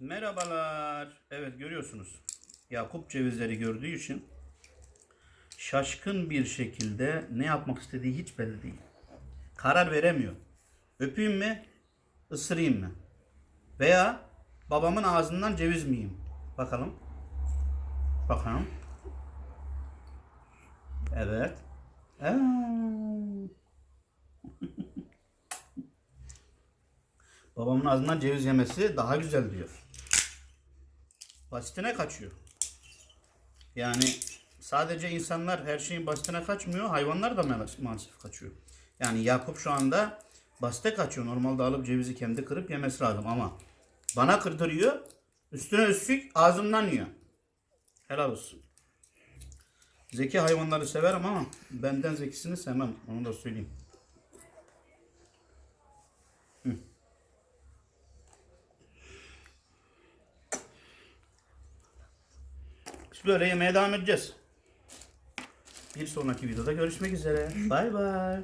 Merhabalar. Evet görüyorsunuz. Yakup cevizleri gördüğü için şaşkın bir şekilde ne yapmak istediği hiç belli değil. Karar veremiyor. Öpeyim mi? ısırayım mı? Veya babamın ağzından ceviz mi yiyeyim? Bakalım. Bakalım. Evet. Babamın ağzından ceviz yemesi daha güzel diyor. Basitine kaçıyor. Yani sadece insanlar her şeyin basitine kaçmıyor, hayvanlar da ma- maalesef kaçıyor. Yani Yakup şu anda basite kaçıyor. Normalde alıp cevizi kendi kırıp yemesi lazım ama bana kırdırıyor, üstüne üstlük ağzımdan yiyor. Helal olsun. Zeki hayvanları severim ama benden zekisini sevmem. Onu da söyleyeyim. Biz böyle yemeye devam edeceğiz. Bir sonraki videoda görüşmek üzere. Bay bay.